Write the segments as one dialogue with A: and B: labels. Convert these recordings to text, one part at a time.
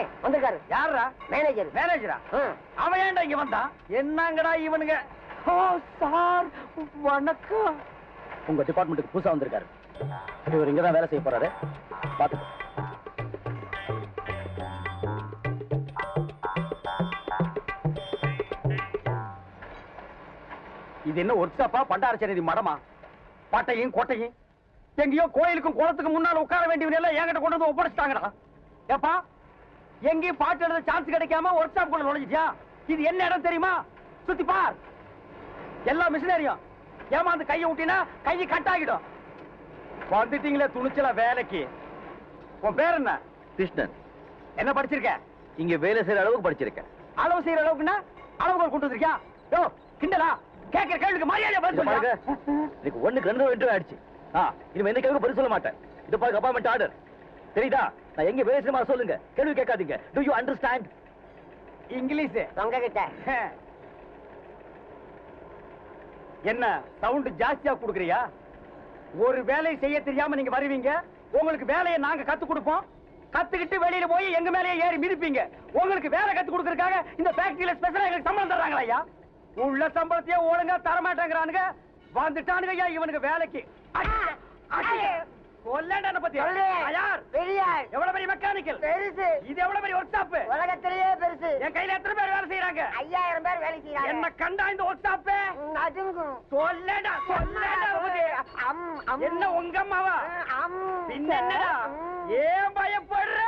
A: அண்ணே வந்திருக்காரு.
B: யாரா
A: மேனேஜர்
B: மேனேஜரா
A: ம்.
B: அவன் ஏன்டா இங்க வந்தான்? என்னங்கடா இவனுங்க? ஓ சார் வணக்கம்.
C: உங்க டிபார்ட்மெண்ட்டுக்கு புதுசா வந்திருக்காரு. இவர் இங்க தான் வேலை செய்ய போறாரு. பாத்துக்கோ
B: இது என்ன ஒர்க் ஷாப்பா பண்டாரச்சேரி மடமா? பட்டையும் கோட்டையும்? எங்கேயோ கோயிலுக்கும் குளத்துக்கு முன்னால உட்கார வேண்டியவங்க எல்லாம் என்கிட்ட கொண்டு வந்து ஒப்படைச்சிட்டாங்கடா. ஏப்பா எங்கேயும் பாட்டு எழுத சான்ஸ் கிடைக்காம ஒர்க் ஷாப் குள்ள நுழைஞ்சிட்டியா? இது என்ன இடம் தெரியுமா? சுத்தி பார். எல்லா மிஷினரியும் ஏமாந்து கையை விட்டினா கையை கட் ஆகிடும். வந்துட்டீங்களே துணிச்சலா வேலைக்கு. உன் பேர் என்ன?
C: கிருஷ்ணன்.
B: என்ன படிச்சிருக்க?
C: இங்க வேலை செய்யற அளவுக்கு படிச்சிருக்கேன்.
B: அளவு செய்யற அளவுக்குன்னா அளவுகோல் கொண்டு வந்திருக்கியா? யோ கிண்டலா? கேட்கிற கேள்விக்கு மரியாதை பதில் சொல்லுங்க
C: எனக்கு ஒண்ணுக்கு ரெண்டு இன்டர்வியூ ஆயிடுச்சு. ஆ இனிமே எந்த கேள்வி பதில் சொல்ல மாட்டேன். இது பாருங்க அப்பாயின்மெண்ட் ஆர்டர் தெரியுதா? நான் எங்க செய்யமா சொல்லுங்க. கேள்வி கேட்காதீங்க. Do you understand
B: English.
A: தொங்க கிட்ட
B: என்ன சவுண்ட் ஜாஸ்தியா குடுக்குறியா? ஒரு வேலையை செய்ய தெரியாம நீங்க வருவீங்க. உங்களுக்கு வேலையை நாங்க கத்து கொடுப்போம். கத்துக்கிட்டு வெளியில போய் எங்க மேலயே ஏறி மிதிப்பீங்க. உங்களுக்கு வேலை கத்து கொடுக்கறதுக்காக இந்த ஃபேக்டரியில ஸ்பெஷலா எங்களுக்கு சம்பளம் தர்றாங்களா ஐயா? உள்ள சம்பளத்தையே ஒழுங்கா தர மாட்டேங்கிறானுங்க வந்துட்டானுங்க ஐயா இவனுக்கு வேலைக்கு. அடிக்க, அடிக்க. கொல்லண்டா என்ன பத்தி. யார்
A: பெரியார்.
B: எவ்வளவு பெரிய மெக்கானிக்கல்
A: பெருசு.
B: இது எவ்வளவு பெரிய ஒர்க் ஷாப்
A: உலகத்திலேயே பெருசு.
B: என் கையில எத்தனை பேர் வேலை செய்யறாங்க
A: ஐயாயிரம் பேர் வேலை
B: என்ன
A: செய்யறாங்க
B: கண்டா இந்த ஒர்க் ஷாப்
A: ம், அதுங்கும்
B: சொல்லடா சொல்லடா பத்தி.
A: அம், அம்.
B: என்ன உங்க அம்மாவா?
A: அம்,
B: பின்ன என்னடா?
A: ம்.
B: ஏன் பயப்படுற?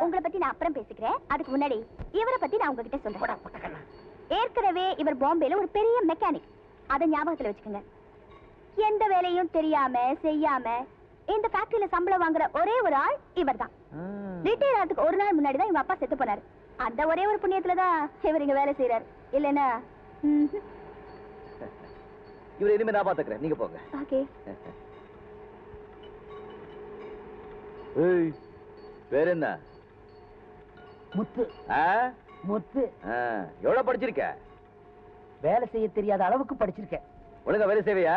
D: உங்களை பத்தி நான் அப்புறம் பேசிக்கிறேன். அதுக்கு முன்னாடி இவரை பத்தி நான் உங்ககிட்ட சொல்றேன். ஏற்கனவே இவர் பாம்பேல ஒரு பெரிய மெக்கானிக் அதை ஞாபகத்துல வச்சுக்கோங்க. எந்த வேலையும் தெரியாம செய்யாம இந்த ஃபேக்டரியில சம்பளம் வாங்குற ஒரே ஒரு ஆள் இவர்தான். ரிட்டையர் ஆகிறதுக்கு ஒரு நாள் முன்னாடி தான் இவங்க அப்பா செத்து போனாரு. அந்த ஒரே ஒரு புண்ணியத்துல தான் இவர் இங்க வேலை செய்யறாரு இல்லைன்னா
C: இவரை இனிமே நான் பாத்துக்கிறேன் நீங்க போங்க.
D: ஓகே.
C: ஏய் பேர் என்ன?
B: முத்து.
C: ஆ?
B: முத்து.
C: ஆ, எவ்வளவு படிச்சிருக்க?
B: வேலை செய்ய தெரியாத அளவுக்கு படிச்சிருக்கேன்
C: ஒழுங்கா வேலை செய்வியா?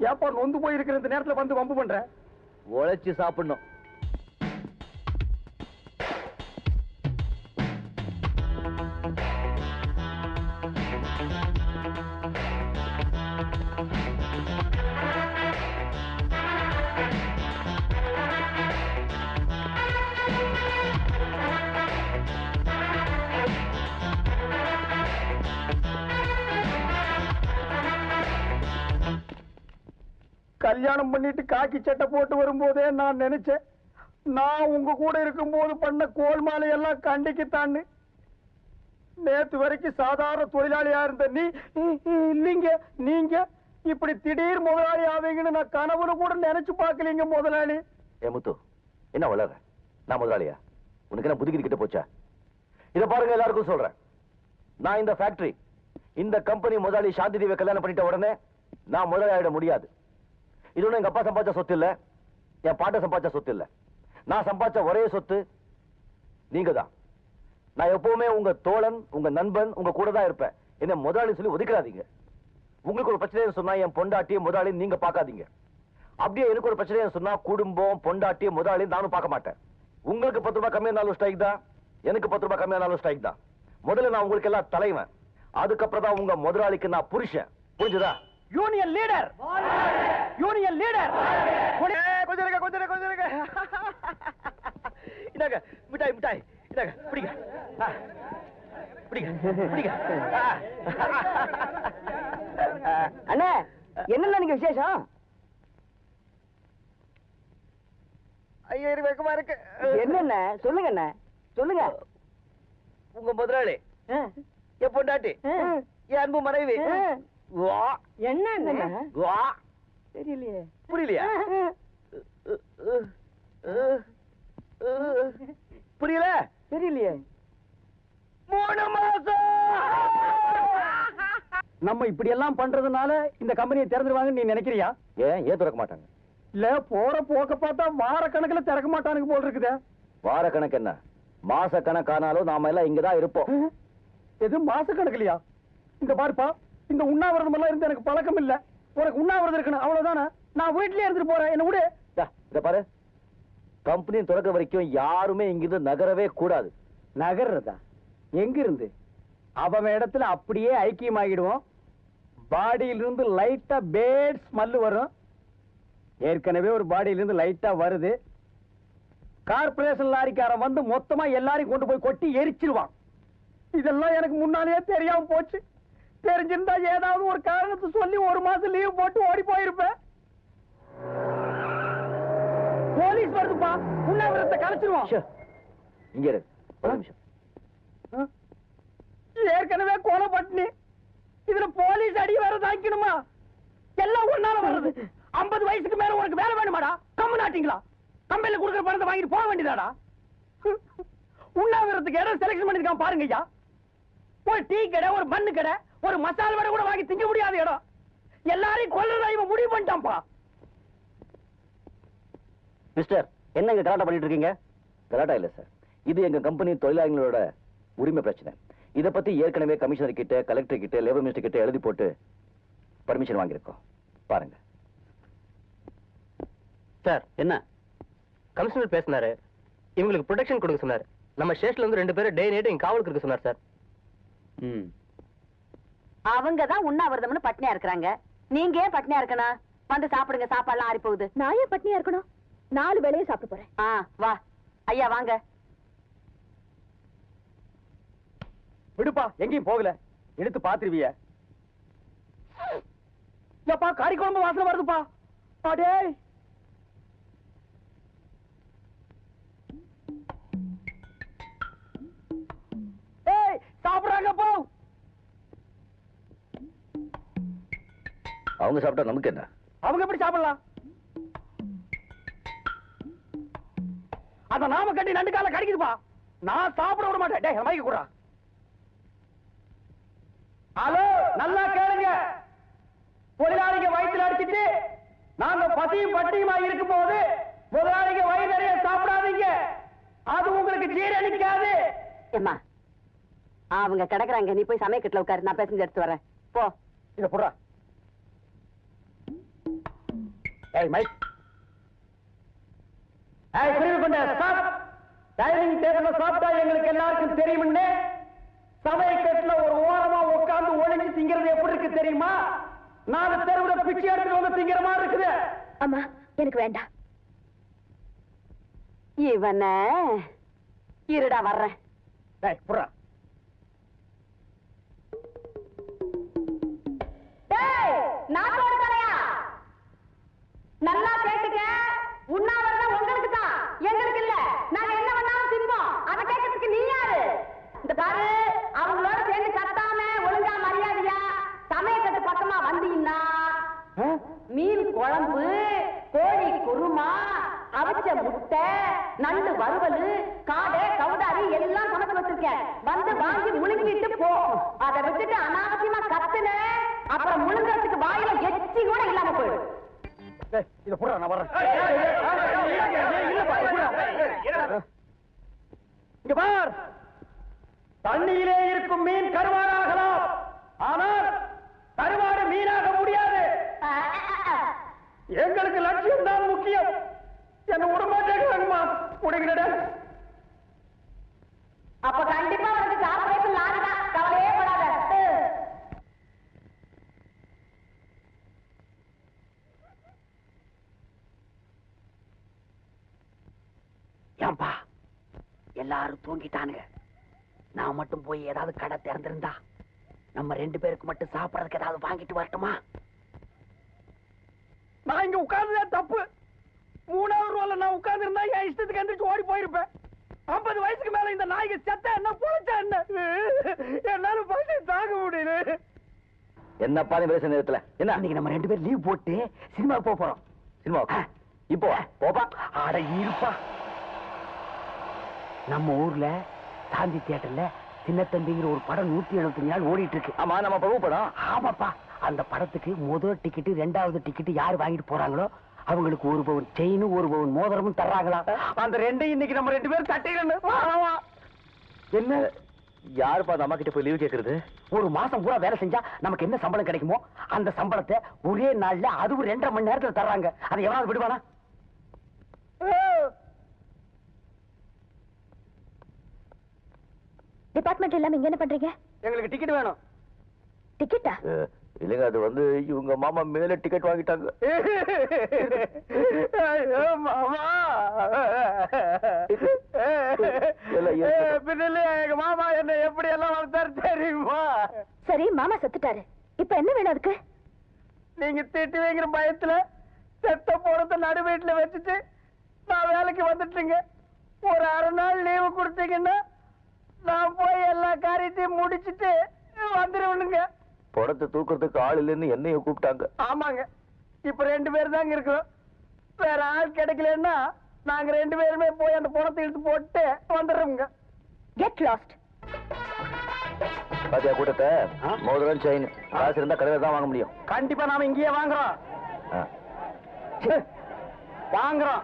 B: ஏப்பா நொந்து போயிருக்கிற இந்த நேரத்துல வந்து வம்பு பண்ற?
C: உழைச்சு சாப்பிடணும்.
B: கல்யாணம் பண்ணிட்டு காக்கி சட்டை போட்டு வரும்போதே நான் நினைச்சேன். நான் உங்க கூட இருக்கும்போது பண்ண கோல் மாலையெல்லாம் கண்டிக்குத்தான்னு. நேத்து வரைக்கும் சாதாரண தொழிலாளியா இருந்த நீ இ- இ- நீங்க இப்படி திடீர் முதலாளி ஆவீங்கன்னு நான் கனவுல கூட நினைச்சு பார்க்கலீங்க முதலாளி.
C: ஏ முத்து என்ன வளர நான் முதலாளியா? உனக்கு என்ன புதுக்கிட்டு கிட்ட போச்சா? இத பாருங்க எல்லாருக்கும் சொல்றேன். நான் இந்த ஃபேக்டரி இந்த கம்பெனி முதலாளி சாந்தி தேவியை கல்யாணம் பண்ணிட்ட உடனே நான் முதலாளி ஆயிட முடியாது. இது ஒண்ணும் எங்க அப்பா சம்பாதிச்ச சொத்து இல்ல. என் பாட்டை சம்பாதிச்ச சொத்து இல்ல. நான் சம்பாதிச்ச ஒரே சொத்து நீங்க தான் நான் எப்பவுமே உங்க தோழன் உங்க நண்பன் உங்க கூட தான் இருப்பேன். என்ன முதலாளி சொல்லி ஒதுக்கிறாதீங்க உங்களுக்கு ஒரு பிரச்சனை சொன்னா என் பொண்டாட்டி முதலாளி நீங்க பார்க்காதீங்க. அப்படியே எனக்கு ஒரு பிரச்சனை சொன்னா குடும்பம் பொண்டாட்டி முதலாளி நானும் பார்க்க மாட்டேன். உங்களுக்கு பத்து ரூபாய் கம்மியானாலும் ஸ்ட்ரைக் தான். எனக்கு பத்து ரூபாய் கம்மியானாலும் ஸ்ட்ரைக் தான். முதல்ல நான் உங்களுக்கு எல்லாம் தலைவன். அதுக்கப்புறம் தான் உங்க முதலாளிக்கு நான் புருஷன். புரிஞ்சுதா?
B: யூனியன் லீடர் யூனியன் லீடர் கொஞ்சம் இருக்க கொஞ்சம் இருக்க கொஞ்சம் இருக்க
C: இதாங்க மிட்டாய் மிட்டாய். இதாங்க பிடிங்க. பிடிங்க பிடிங்க.
A: அண்ணே என்னென்ன நீங்க விசேஷம்?
B: ஐயா வெக்கமா இருக்கு.
A: என்னென்ன? சொல்லுங்க அண்ணே. சொல்லுங்க.
C: உங்க முதலாளி. என் பொண்டாட்டி. என் அன்பு மனைவி.
A: ஆ.
C: வா.
A: என்ன தெரியலையே.
C: புரியலையா? புரியல?
A: தெரியலையே.
C: மூணு மாசம்!
B: நம்ம இப்படி எல்லாம் பண்றதுனால இந்த கம்பெனியை திறந்துருவாங்கன்னு நீ நினைக்கிறியா?
C: ஏன்? ஏன் திறக்க மாட்டாங்க?
B: இல்ல போற போக்க பார்த்தா வார கணக்குல திறக்க மாட்டானுங்க போல் இருக்குதே.
C: வார கணக்கு என்ன? மாச கணக்கானாலும் நாம எல்லாம் இங்கதான் இருப்போம்.
B: எது மாச கணக்குலையா இந்த பாருப்பா இந்த உண்ணாவிரதம் எல்லாம் இருந்து எனக்கு பழக்கம் இல்ல உனக்கு உண்ணாவிரதம் இருக்கணும் அவ்வளவுதானே? நான் வீட்லயே இருந்துட்டு போறேன் என்ன விடு.
C: இத பாரு. கம்பெனி திறக்க வரைக்கும் யாருமே இங்கிருந்து நகரவே கூடாது.
B: நகர்றதா? எங்கிருந்து? அவன் இடத்துல அப்படியே ஐக்கியமாகிடுவோம். பாடியிலிருந்து லைட்டா பேட் ஸ்மெல் வரும். ஏற்கனவே ஒரு பாடியிலிருந்து லைட்டா வருது. கார்பரேஷன் லாரிக்காரன் வந்து மொத்தமா எல்லாரையும் கொண்டு போய் கொட்டி எரிச்சிருவான். இதெல்லாம் எனக்கு முன்னாலேயே தெரியாம போச்சு. தெரிஞ்சிருந்தா ஏதாவது ஒரு காரணத்தை சொல்லி ஒரு மாசம் லீவ் போட்டு ஓடி போயிருப்பேன் போலீஸ் வருதுப்பா. உண்ணாவிரத்தை கலைச்சிருவான்
C: ச்சே. இங்க இரு. ஒரு நிமிஷம்.
B: ஏற்கனவே கொலை பட்டினி இதுல போலீஸ் அடி வேற தாக்கணுமா எல்லாம் ஒன்னால வர்றது. ஐம்பது வயசுக்கு மேல உனக்கு வேலை வேணுமாடா? கம்மு நாட்டிங்களா? கம்பெனில கொடுக்குற பணத்தை வாங்கிட்டு போக வேண்டியதாடா? உண்ணாவிரத்துக்கு இடம் செலக்ஷன் பண்ணிருக்கான் பாருங்க ஐயா ஒரு டீ கடை ஒரு மண்ணு கடை ஒரு மசால் வடை கூட வாங்கி திங்க முடியாத இடம். எல்லாரையும் கொல்றதா இவன் முடிவு பண்ணிட்டான்ப்பா.
C: மிஸ்டர் என்ன இங்க கலாட்டா பண்ணிட்டு இருக்கீங்க? கலாட்டா இல்ல சார் இது எங்க கம்பெனி தொழிலாளர்களோட உரிமை பிரச்சனை. இத பத்தி ஏற்கனவே கமிஷனர் கிட்ட கலெக்டர் கிட்ட லேபர் மினிஸ்டர் கிட்ட எழுதி போட்டு பர்மிஷன் வாங்கியிருக்கோம். பாருங்க.
E: சார் என்ன? கமிஷனர் பேசினாரு. இவங்களுக்கு ப்ரொடெக்ஷன் கொடுக்க சொன்னாரு. நம்ம ஸ்டேஷன்ல இருந்து ரெண்டு பேரும் டே நைட் இங்க காவலுக்கு இருக்க சொன்னார் சார்
C: ம்.
A: அவங்க தான் உண்ணாவிரதம்னு பட்னியா இருக்கிறாங்க. நீங்க ஏன் பட்னியா இருக்கணும்? வந்து சாப்பிடுங்க சாப்பாடுலாம் ஆறி போகுது.
D: நான் ஏன் பட்னியா இருக்கணும்? நாலு வேளையும் சாப்பிட்டு போறேன்.
A: ஆ வா. ஐயா வாங்க.
B: விடுப்பா எங்கேயும் போகல. எடுத்து பாத்துருவிய. ஏப்பா கறி குழம்பு வாசனை வருதுப்பா. அடே ஏய் சாப்பிடுறாங்க போ.
C: அவங்க சாப்பிட்டா நமக்கு என்ன?
B: அவங்க எப்படி சாப்பிடலாம்? அத நாம கட்டி நண்டு கால கடிக்குதுப்பா. நான் சாப்பிட விட மாட்டேன். டேய் மைக்கு கூடா. ஹலோ நல்லா கேளுங்க. தொழிலாளிங்க வயிற்றுல அடிச்சிட்டு நாங்க பசியும் பட்டியுமா இருக்கும் போது முதலாளிங்க வயிறு நிறைய சாப்பிடாதீங்க. அது உங்களுக்கு ஜீரணிக்காது
A: ஏம்மா அவங்க கிடக்குறாங்க. நீ போய் சமயக்கட்டுல உட்காரு. நான் பேசஞ்சு எடுத்து வரேன். போ.
B: இத போடுறா. ஏய் மைக் ஏய் புரிவு கொண்ட ஸ்டாப் டைனிங் டேபிள்ல சாப்பிட்டா எங்களுக்கு எல்லாருக்கும் தெரியும்னு சமயக்கட்டுல ஒரு ஓரமா உட்கார்ந்து ஒளிஞ்சு திங்கிறது எப்படி இருக்கு தெரியுமா? நாலு தெருவுல பிச்சை எடுத்து வந்து திங்கிற மாதிரி இருக்குது.
D: அம்மா எனக்கு வேண்டாம்.
A: இவன இருடா வர்றேன்.
B: டேய் புறா
A: டேய் நாட்டோட தலையா நல்லா கேட்டுக்க. உண்ணாவிரதம் உங்களுக்கு தான் எங்களுக்கு இல்ல. நாங்க என்ன வேணாலும் தின்போம். அதை கேட்கறதுக்கு நீ யாரு? இந்த பாரு அவங்களோட சேர்ந்து கத்தாம ஒழுங்கா மரியாதையா சமயக்கட்டு பக்கமா வந்தீங்கன்னா மீன் குழம்பு கோழி குருமா அவிச்ச முட்டை நண்டு வறுவல் காடை கவுதாரி எல்லாம் சமைச்சு வச்சிருக்கேன். வந்து வாங்கி முழுங்கிட்டு போ. அதை விட்டுட்டு அனாவசியமா கத்துன அப்புறம் முழுங்கறதுக்கு வாயில எச்சி கூட இல்லாம போயிடும்.
B: இத புறா நான் வர்றேன் இங்க பார் தண்ணியிலே இருக்கும் மீன் கருவாடாகலாம் ஆனால் கருவாடு மீனாக முடியாது எங்களுக்கு லட்சியம் தான் முக்கியம் என்ன விடமாட்டேங்கிறாங்கம்மா முடிகிறட
A: அப்ப கண்டிப்பா உனக்கு கார்பரேஷன் லாரி
F: ஏன்பா எல்லாரும் தூங்கிட்டானுங்க. நான் மட்டும் போய் ஏதாவது கடை திறந்திருந்தா நம்ம ரெண்டு பேருக்கு மட்டும் சாப்பிடறதுக்கு ஏதாவது வாங்கிட்டு வரட்டுமா?
B: நான் இங்க உட்கார்ந்ததே தப்பு. மூணாவது ரோல நான் உட்கார்ந்து இருந்தா என் இஷ்டத்துக்கு எந்திரிச்சு ஓடி போயிருப்பேன். ஐம்பது வயசுக்கு மேல இந்த நாய்க்கு செத்த என்ன பொழைச்சா என்ன? என்னால பசி தாங்க முடியல.
C: என்னப்பா நீ பேசுற நேரத்துல? என்ன?
F: இன்னைக்கு நம்ம ரெண்டு பேரும் லீவ் போட்டு சினிமாவுக்கு போக போறோம்.
C: சினிமா இப்போ வா. போப்பா.
F: அட இருப்பா. நம்ம ஊர்ல சாந்தி தியேட்டர்ல சின்ன தம்பிங்கிற ஒரு படம் நூத்தி எழுபத்தஞ்சு நாள் ஓடிட்டு இருக்கு
C: ஆமா நம்ம பிரபு படம்.
F: ஆமாப்பா. அந்த படத்துக்கு முதல் டிக்கெட் ரெண்டாவது டிக்கெட் யார் வாங்கிட்டு போறாங்களோ அவங்களுக்கு ஒரு பவுன் செயினும் ஒரு பவுன் மோதிரமும் தர்றாங்களா?
B: அந்த ரெண்டையும் இன்னைக்கு நம்ம ரெண்டு பேரும் தட்டிடணும்.
C: என்ன? யாருப்பா அந்த அம்மா கிட்ட போய் லீவ் கேக்குறது?
F: ஒரு மாசம் பூரா வேலை செஞ்சா நமக்கு என்ன சம்பளம் கிடைக்குமோ அந்த சம்பளத்தை ஒரே நாள்ல அதுவும் ரெண்டரை மணி நேரத்துல தர்றாங்க. அதை எவனாவது விடுவானா?
D: டிபார்ட்மெண்ட் இல்லாம இங்க என்ன பண்றீங்க?
B: எங்களுக்கு டிக்கெட் வேணும்.
D: டிக்கெட்டா
C: இல்லைங்க அது வந்து இவங்க மாமா மேல டிக்கெட் வாங்கிட்டாங்க.
B: ஐயோ, மாமா. பின்னலே எங்க மாமா என்ன எப்படி எல்லாம் வளர்த்தாரு தெரியுமா?
D: சரி மாமா செத்துட்டாரு. இப்ப என்ன வேணும் அதுக்கு?
B: நீங்க திட்டுவீங்கிற பயத்துல செத்த போறத நடு வீட்டுல வச்சுட்டு நான் வேலைக்கு வந்துட்டுங்க. ஒரு அரை நாள் லீவு கொடுத்தீங்கன்னா நான் போய் எல்லா காரியத்தையும் முடிச்சிட்டு வந்துருவனுங்க.
C: படத்தை தூக்குறதுக்கு ஆள் இல்லைன்னு என்னைய கூப்பிட்டாங்க.
B: ஆமாங்க. இப்ப ரெண்டு பேர் தாங்க இருக்கோம் வேற ஆள் கிடைக்கலன்னா நாங்க ரெண்டு பேருமே போய் அந்த பணத்தை இழுத்து போட்டு வந்துடுறோங்க
D: கெட் லாஸ்ட்
C: பாத்தியா கூட்டத்தை? மோதிரம் செயின் காசு இருந்தா கடையில தான் வாங்க முடியும்.
B: கண்டிப்பா நாம இங்கேயே வாங்குறோம். வாங்குறோம்.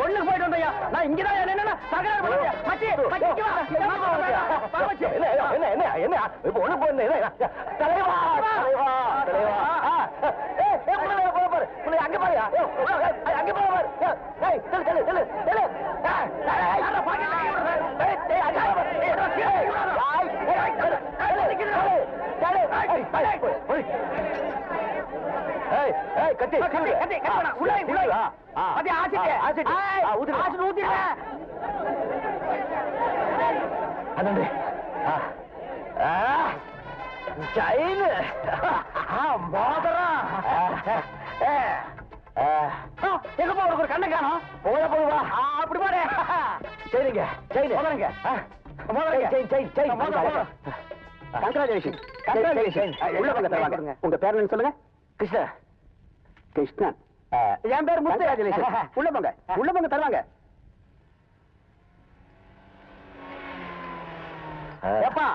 B: ஒண்ணுக்கு போயிட்டு வந்தையா நான் இங்கதான் என்னன்னா தகராறு பண்ணாதீங்க. மச்சி மச்சி.
C: என்ன என்ன என்ன என்ன இப்ப ஒண்ணு போயிருந்தேன் தலைவா தலைவா தலைவா அங்க பாரு, அங்க பாரு. செல்லு, செல்லு, செல்லு, செல்லு. கட்டி,
B: கட்டி. கட்டி. உள்ள, அது ஆசிட்டு.
C: ஆசிட்டு. ஊத்துடு.
B: ஆசிட்டு.
C: ஆ. செயின்.
B: ஆ, மோதிரம்.
C: ஆ,
B: எங்கப்பா உனக்கு ஒரு கண்ணு காணோம்
C: போடா, போடு, வா.
B: ஆ, அப்படி போடு. மோதிரம், மோதிரம்.
F: Congratulation
C: Congratulations.
F: உள்ள போங்க தருவாங்க உங்க பேர் என்ன சொல்லுங்க
C: கிருஷ்ணா.
F: கிருஷ்ணன்.
B: என் பேர் முத்து.
F: உள்ள போங்க. உள்ள போங்க தருவாங்க.
B: ஏப்பா?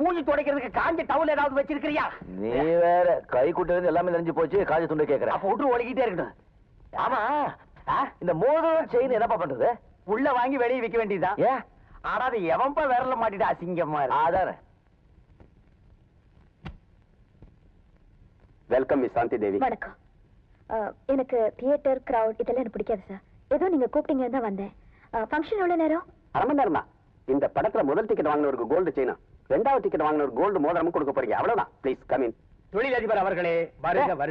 B: மூஞ்சி துடைக்கிறதுக்கு காஞ்ச டவுல் ஏதாவது வச்சிருக்கிறியா?
C: நீ வேற கை குட்டு எல்லாமே நெஞ்சு போச்சு காஜ துண்டு கேக்குற.
B: அப்ப விட்டு ஒழுகிட்டே இருக்கட்டும்
C: ஆமா? இந்த மோதிரம் செயின் என்னப்பா பண்றது?
B: உள்ள வாங்கி வெளியே விக்க வேண்டியதுதான்
C: ஏன்
B: ஆனா அது எவன்பா விரல மாட்டிட்டு அசிங்கமா
C: அதானே.
F: வெல்கம் மிஸ் சாந்தி தேவி
D: வணக்கம். எனக்கு தியேட்டர் கிரவுட் இதெல்லாம் எனக்கு பிடிக்காது சார் ஏதோ நீங்க கூப்பிட்டீங்க தான் வந்தேன். ஃபங்க்ஷன் எவ்வளவு நேரம்?
F: அரை மணி நேரம் இந்த படத்துல முதல் டிக்கெட் வாங்கினவருக்கு கோல்டு செயினும் ரெண்டாவது டிக்கெட் வாங்கினவருக்கு கோல்டு மோதிரமும் கொடுக்க போறீங்க. அவ்வளவுதான். ப்ளீஸ் கமின்
B: தொழிலதிபர் அவர்களே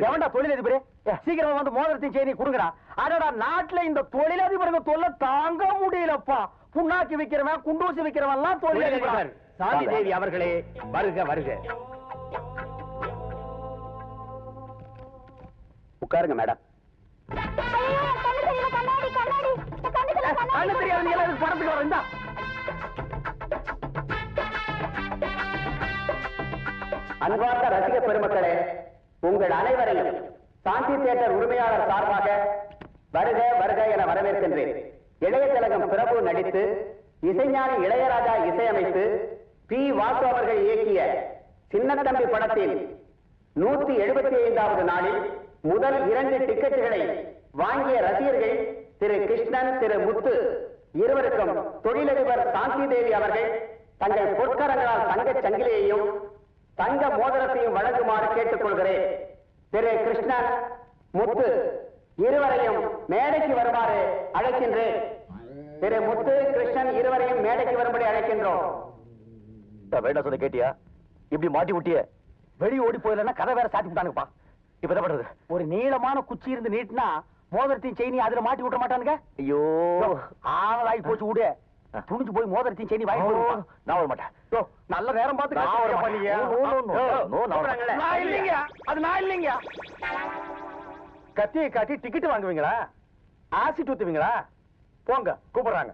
B: எவன்டா தொழிலதிபரே? சீக்கிரம் வந்து மோதிரத்தையும் செய்தி கொடுங்கடா. அடடா நாட்டுல இந்த தொழிலதிபருங்க தொல்லை தாங்க முடியலப்பா. புண்ணாக்கி விக்கிறவன் குண்டூசி விக்கிறவன் எல்லாம் தொழிலதிபர்
F: சாந்தி தேவி
B: அவர்களே வருக வருக.
F: உட்காருங்க மேடம்
B: கண்ணு படத்துக்கு
F: அன்பார்ந்த ரசிக பெருமக்களே உங்கள் அனைவரையும் சாந்தி தியேட்டர் உரிமையாளர் சார்பாக வருக வருக என வரவேற்கின்றேன். இளைய திலகம் பிரபு நடித்து இசைஞானி இளையராஜா இசையமைத்து பி வாசு அவர்கள் இயக்கிய சின்னத்தம்பி படத்தில் நூத்தி எழுபத்தி ஐந்தாவது நாளில் முதல் இரண்டு டிக்கெட்டுகளை வாங்கிய ரசிகர்கள் திரு கிருஷ்ணன் திரு முத்து இருவருக்கும் தொழிலதிபர் சாந்தி தேவி அவர்கள் தங்கள் பொற்கரங்களால் தங்க சங்கிலியையும் தங்க மோதிரத்தையும் வழங்குமாறு கேட்டுக்கொள்கிறேன். திரு கிருஷ்ணன் முத்து இருவரையும் மேடைக்கு வருமாறு அழைக்கின்றேன். திரு முத்து கிருஷ்ணன் இருவரையும் மேடைக்கு வரும்படி அழைக்கின்றோம்.
C: வேண்டாம் சொல்ல கேட்டியா? இப்படி மாட்டி விட்டிய
B: வெளியே ஓடி போயிடலன்னா கதை வேற சாத்தி விட்டானுப்பா
C: இப்ப என்ன பண்றது
B: ஒரு நீளமான குச்சி இருந்து நீட்டினா மோதிரத்தையும் செயினி அதுல மாட்டி விட்ட மாட்டானுங்க?
C: ஐயோ.
B: ஆளாகி போச்சு விடு துணிஞ்சு போய் மோதிரத்தையும் செயினி வாங்கி.
C: நான் வர மாட்டேன்.
B: நல்ல நேரம் பார்த்து
C: நான் வர மாட்டேன். நான்
B: இல்லைங்க. அது நான் இல்லைங்க. கத்தியை காட்டி டிக்கெட் வாங்குவீங்களா? ஆசிட் ஊத்துவீங்களா? போங்க கூப்பிடுறாங்க.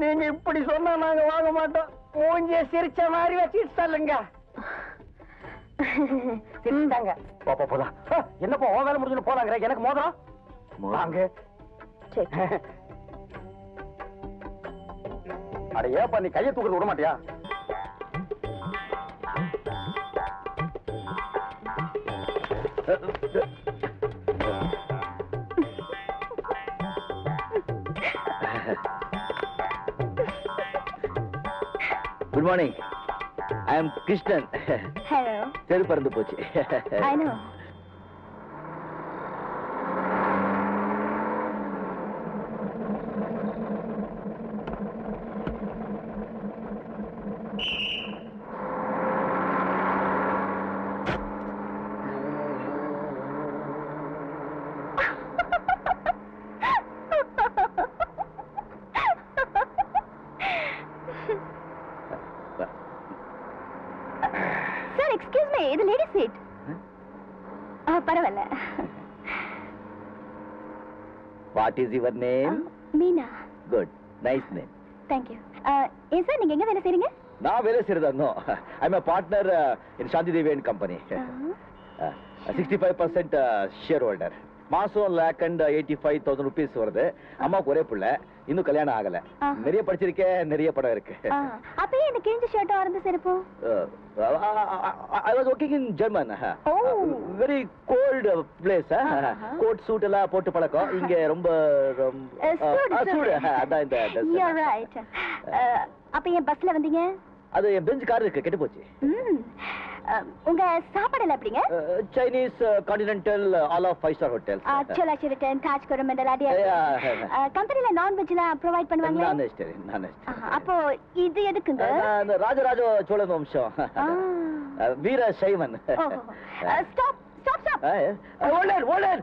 B: நீங்க இப்படி சொன்னா நாங்க வாங்க மாட்டோம். மூஞ்சிய சிரிச்ச மாதிரி வச்சுட்டு சொல்லுங்க சிரிச்சாங்க
C: பாப்பா போலாம்.
B: என்னப்பா உன் வேலை முடிஞ்சு போலாங்கிற? எனக்கு மோதிரம்? வாங்க. அட ஏப்பா நீ கையை தூக்குறது விட மாட்டியா?
C: Good morning I am Krishnan
D: hello
C: செரு பறந்து போச்சு.
D: I know sir excuse me இது லேடி சீட் பரவாயில்ல.
C: What is your name
D: Meena.
C: Good nice name
D: thank you ஏன் சார் நீங்க எங்க வேலை செய்றீங்க?
C: நான் வேலை செய்யறதா I am partner in Shanti Devi and company sixty five percent shareholder மாசம் lakh and eighty five thousand rupees வருது. அம்மாவுக்கு ஒரே பிள்ளை. இன்னும் கல்யாணம் ஆகல. நிறைய படிச்சிருக்கேன் நிறைய படம் இருக்கு.
D: அப்பயே இந்த கிழிஞ்ச ஷர்ட்டும் அறந்து செருப்பும்
C: I was working in German. Very cold place. Coat suit எல்லாம் போட்டு பழக்கம். இங்க ரொம்ப
D: சூடு.
C: அதான் இந்த dress.
D: You're right. அப்ப ஏன் பஸ்ல வந்தீங்க?
C: அது என் பெஞ்ச் கார் இருக்கு. கெட்டு போச்சு.
D: உங்க சாப்பாடு எப்படிங்க?
C: Chinese continental all of five star hotel
D: Chola Sheraton Taj Coromandel
C: Yeah.
D: கம்பெனில நான்வெஜ்லாம் ப்ரொவைட் பண்ணுவாங்களா?
C: நான் வெஜிடேரியன் நான்
D: அப்போ இது எதுக்குங்க?
C: ராஜராஜ சோழன் வம்சம். வீர சைவன்.
D: Stop stop stop
C: older older.